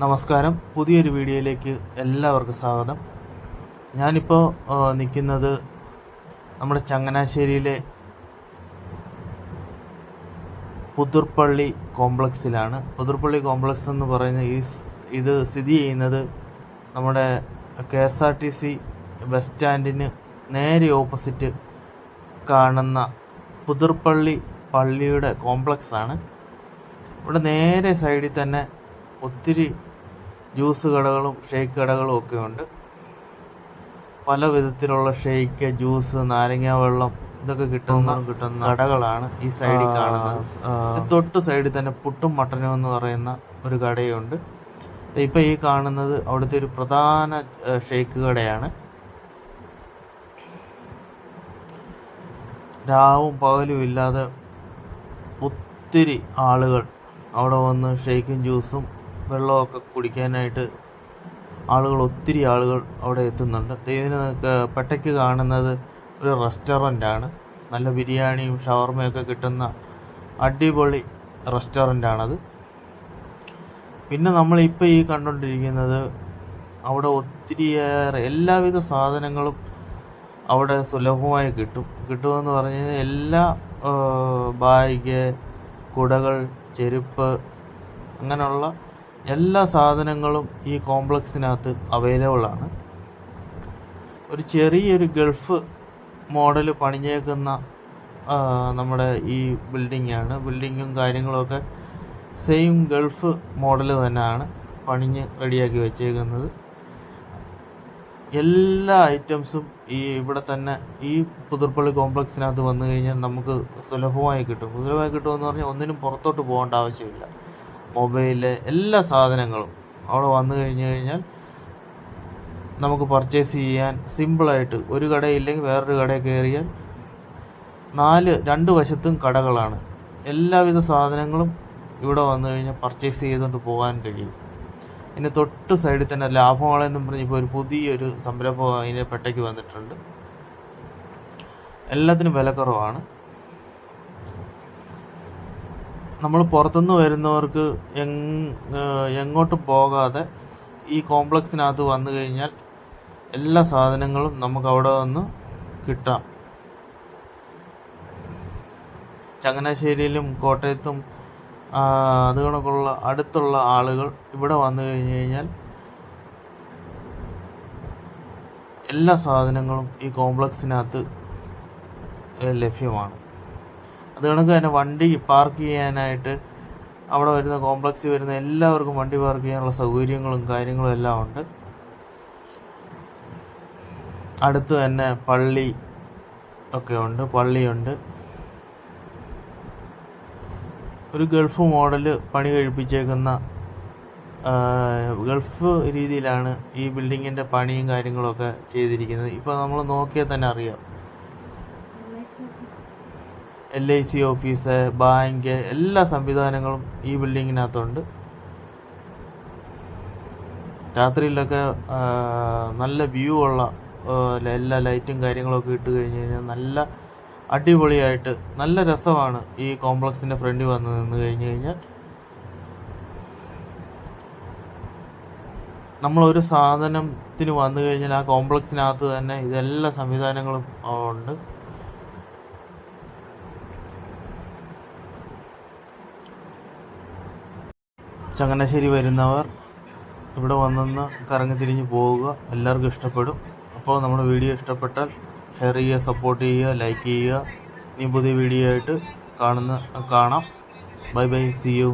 നമസ്കാരം. പുതിയൊരു വീഡിയോയിലേക്ക് എല്ലാവർക്കും സ്വാഗതം. ഞാനിപ്പോൾ നിൽക്കുന്നത് നമ്മുടെ ചങ്ങനാശ്ശേരിയിലെ പുതുർപ്പള്ളി കോംപ്ലക്സിലാണ്. പുതുർപ്പള്ളി കോംപ്ലക്സ് എന്ന് പറയുന്ന ഈ ഇത് സ്ഥിതി ചെയ്യുന്നത് നമ്മുടെ K S R T C bus സ്റ്റാൻഡിന് നേരെ ഓപ്പോസിറ്റ് കാണുന്ന പുതുർപ്പള്ളി പള്ളിയുടെ കോംപ്ലക്സാണ്. ഇവിടെ നേരെ സൈഡിൽ തന്നെ ഒത്തിരി ജ്യൂസ് കടകളും ഷേക്ക് കടകളും ഒക്കെ ഉണ്ട്. പല വിധത്തിലുള്ള ഷേക്ക് ജ്യൂസ് നാരങ്ങ വെള്ളം ഇതൊക്കെ കിട്ടുന്ന കിട്ടുന്ന കടകളാണ് ഈ സൈഡിൽ കാണുന്നത്. തൊട്ട് സൈഡിൽ തന്നെ പുട്ടും മട്ടനും എന്ന് പറയുന്ന ഒരു കടയുണ്ട്. ഇപ്പം ഈ കാണുന്നത് അവിടുത്തെ ഒരു പ്രധാന ഷേക്ക് കടയാണ്. രാവും പകലും ഇല്ലാതെ ഒത്തിരി ആളുകൾ അവിടെ വന്ന് ഷേക്കും ജ്യൂസും വെള്ളമൊക്കെ കുടിക്കാനായിട്ട് ആളുകൾ ഒത്തിരി ആളുകൾ അവിടെ എത്തുന്നുണ്ട്. ഇതിന് പെട്ടയ്ക്ക് കാണുന്നത് ഒരു റെസ്റ്റോറന്റാണ്. നല്ല ബിരിയാണിയും ഷവർമയൊക്കെ കിട്ടുന്ന അടിപൊളി റെസ്റ്റോറന്റ് ആണത് പിന്നെ നമ്മളിപ്പോൾ ഈ കണ്ടുകൊണ്ടിരിക്കുന്നത് അവിടെ ഒത്തിരിയേറെ എല്ലാവിധ സാധനങ്ങളും അവിടെ സുലഭമായി കിട്ടും. കിട്ടുമെന്ന് പറഞ്ഞു കഴിഞ്ഞാൽ എല്ലാ ബാഗ് കുടകൾ ചെരുപ്പ് അങ്ങനെയുള്ള എല്ലാ സാധനങ്ങളും ഈ കോംപ്ലക്സിനകത്ത് അവൈലബിൾ ആണ്. ഒരു ചെറിയൊരു ഗൾഫ് മോഡൽ പണിഞ്ഞേക്കുന്ന നമ്മുടെ ഈ ബിൽഡിംഗ് ആണ്. ബിൽഡിങ്ങും കാര്യങ്ങളൊക്കെ സെയിം ഗൾഫ് മോഡൽ തന്നെയാണ് പണിഞ്ഞ് റെഡിയാക്കി വെച്ചേക്കുന്നത്. എല്ലാ ഐറ്റംസും ഈ ഇവിടെ തന്നെ ഈ പുതിർപ്പള്ളി കോംപ്ലക്സിനകത്ത് വന്നു കഴിഞ്ഞാൽ നമുക്ക് സുലഭമായി കിട്ടും. സുലഭമായി കിട്ടുമെന്ന് പറഞ്ഞാൽ ഒന്നിനും പുറത്തോട്ട് പോകേണ്ട ആവശ്യമില്ല. മൊബൈൽ എല്ലാ സാധനങ്ങളും അവിടെ വന്നു കഴിഞ്ഞു കഴിഞ്ഞാൽ നമുക്ക് പർച്ചേസ് ചെയ്യാൻ സിമ്പിളായിട്ട് ഒരു കടയില്ലെങ്കിൽ വേറൊരു കടയിൽ കയറിയാൽ നാല് രണ്ട് വശത്തും കടകളാണ്. എല്ലാവിധ സാധനങ്ങളും ഇവിടെ വന്നു കഴിഞ്ഞാൽ പർച്ചേസ് ചെയ്തുകൊണ്ട് പോകാൻ കഴിയും. ഇനി തൊട്ട് സൈഡിൽ തന്നെ ലാഭമാളെന്നും പറഞ്ഞ് ഇപ്പോൾ ഒരു പുതിയൊരു സംരംഭം അതിനെ പെട്ടയ്ക്ക് വന്നിട്ടുണ്ട്. എല്ലാത്തിനും വിലക്കുറവാണ്. നമ്മൾ പുറത്തുനിന്ന് വരുന്നവർക്ക് എങ്ങോട്ട് പോകാതെ ഈ കോംപ്ലക്സിനകത്ത് വന്നു കഴിഞ്ഞാൽ എല്ലാ സാധനങ്ങളും നമുക്ക് അവിടെ വന്ന് കിട്ടാം. ചങ്ങനാശ്ശേരിയിലും കോട്ടയത്തും അത് കണക്കുള്ള അടുത്തുള്ള ആളുകൾ ഇവിടെ വന്നു കഴിഞ്ഞു കഴിഞ്ഞാൽ എല്ലാ സാധനങ്ങളും ഈ കോംപ്ലക്സിനകത്ത് ലഭ്യമാണ്. അത് കണക്ക് തന്നെ വണ്ടി പാർക്ക് ചെയ്യാനായിട്ട് അവിടെ വരുന്ന കോംപ്ലക്സിൽ വരുന്ന എല്ലാവർക്കും വണ്ടി പാർക്ക് ചെയ്യാനുള്ള സൗകര്യങ്ങളും കാര്യങ്ങളും എല്ലാം ഉണ്ട്. അടുത്ത് തന്നെ പള്ളി ഒക്കെ ഉണ്ട് പള്ളിയുണ്ട് ഒരു ഗൾഫ് മോഡൽ പണി കഴിപ്പിച്ചേക്കുന്ന ഗൾഫ് രീതിയിലാണ് ഈ ബിൽഡിങ്ങിന്റെ പണിയും കാര്യങ്ങളൊക്കെ ചെയ്തിരിക്കുന്നത്. ഇപ്പോൾ നമ്മൾ നോക്കിയാൽ തന്നെ അറിയാം. L I C office bank എല്ലാ സംവിധാനങ്ങളും ഈ ബിൽഡിങ്ങിനകത്തുണ്ട് രാത്രിയിലൊക്കെ നല്ല വ്യൂ ഉള്ള എല്ലാ ലൈറ്റും കാര്യങ്ങളൊക്കെ ഇട്ട് കഴിഞ്ഞ് കഴിഞ്ഞാൽ നല്ല അടിപൊളിയായിട്ട് നല്ല രസമാണ് ഈ കോംപ്ലക്സിന്റെ ഫ്രണ്ടിൽ വന്ന് നിന്ന് കഴിഞ്ഞ് കഴിഞ്ഞാൽ. നമ്മളൊരു സാധനത്തിന് വന്നു കഴിഞ്ഞാൽ ആ കോംപ്ലക്സിനകത്ത് തന്നെ ഇതെല്ലാ സംവിധാനങ്ങളും ഉണ്ട്. ചങ്ങനാശ്ശേരി വരുന്നവർ ഇവിടെ വന്നൊന്ന് കറങ്ങി തിരിഞ്ഞ് പോവുക. എല്ലാവർക്കും ഇഷ്ടപ്പെടും. അപ്പോൾ നമ്മുടെ വീഡിയോ ഇഷ്ടപ്പെട്ടാൽ ഷെയർ ചെയ്യുക സപ്പോർട്ട് ചെയ്യുക ലൈക്ക് ചെയ്യുക. ഇനി പുതിയ വീഡിയോ ആയിട്ട് കാണുന്ന കാണാം. Bye bye. C U